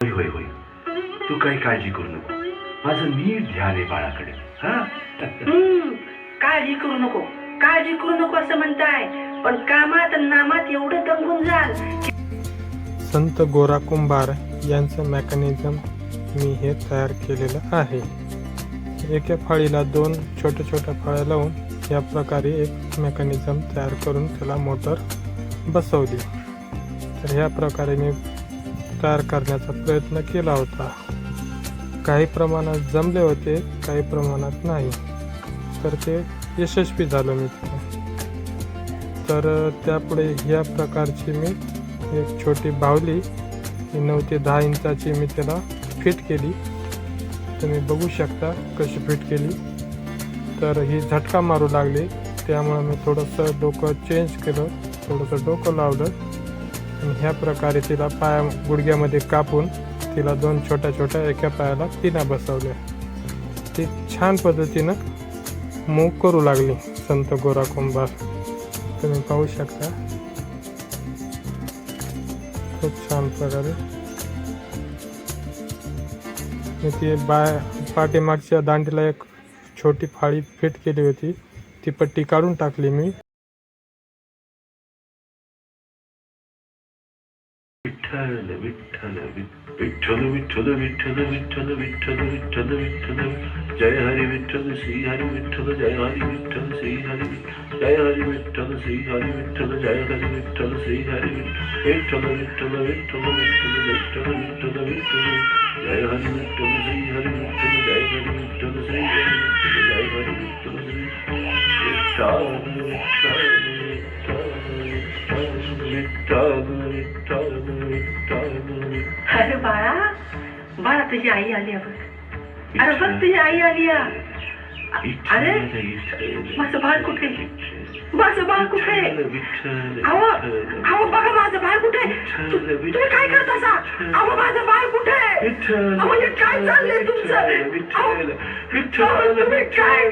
होय होय होय. तू काही काळजी करू नको. माझं नीट ध्यान आहे बाळाकडे. हा? हम्म, काळजी करू नको. काळजी करू नको असं म्हणताय. पण कामात आणि नामात एवढं दंगून जाल की संत गोरा कुंभार यांचं मेकॅनिझम मी हे तयार केलेलं आहे. एका फळीला दोन छोट्या छोट्या फळ्या लावून या प्रकारे एक मेकॅनिझम तयार करून त्याला मोटर बसवली. तर ह्या प्रकारे मी तयार करण्याचा प्रयत्न केला होता. काही प्रमाणात जमले होते काही प्रमाणात नाही. तर ते यशस्वी झालो मी तिथे. तर त्यापुढे ह्या प्रकारची मी एक छोटी बावली नऊ ते दहा इंचाची मी त्याला फिट केली. तुम्ही बघू शकता कशी फिट केली. तर ही झटका मारू लागली त्यामुळे मी थोडंसं डोकं चेंज केलं थोडंसं डोकं लावलं. आणि ह्या प्रकारे तिला पाया गुडघ्यामध्ये कापून तिला दोन छोट्या छोट्या एका पायाला पिना बसवल्या. ती छान पद्धतीनं मूव करू लागली संत गोरा कुंभार. तुम्ही पाहू शकता. खूप छान प्रकारे. मी ती बाय पाठीमागच्या दांडीला एक छोटी फाळी फिट केली होती. ती पट्टी काढून टाकली मी. விட்டல விட்டல விட்டல விட்டல விட்டல விட்டல விட்டல விட்டல விட்டல ஜெய ஹரி விட்டல ஸ்ரீ ஹரி விட்டல ஜெய ஹரி விட்டல ஸ்ரீ ஹரி ஜெய ஹரி விட்டல ஸ்ரீ ஹரி விட்டல ஜெய ஹரி விட்டல ஸ்ரீ ஹரி விட்டல விட்டல விட்டல விட்டல விட்டல விட்டல விட்டல ஜெய ஹரி விட்டல ஸ்ரீ ஹரி விட்டல ஜெய ஹரி விட்டல ஸ்ரீ ஹரி விட்டல ஜெய ஹரி விட்டல ஸ்ரீ விட்டல விட்டல बाळा तुझी आई आली बघ. अरे बघ तुझी आई आली. अरे माझं बाळ कुठे? माझं बाळ कुठे? अहो अहो बघा माझं बाळ कुठे? तुम्ही काय करता सा अहो माझं बाळ कुठे? हे काय चाललंय तुमचं? काय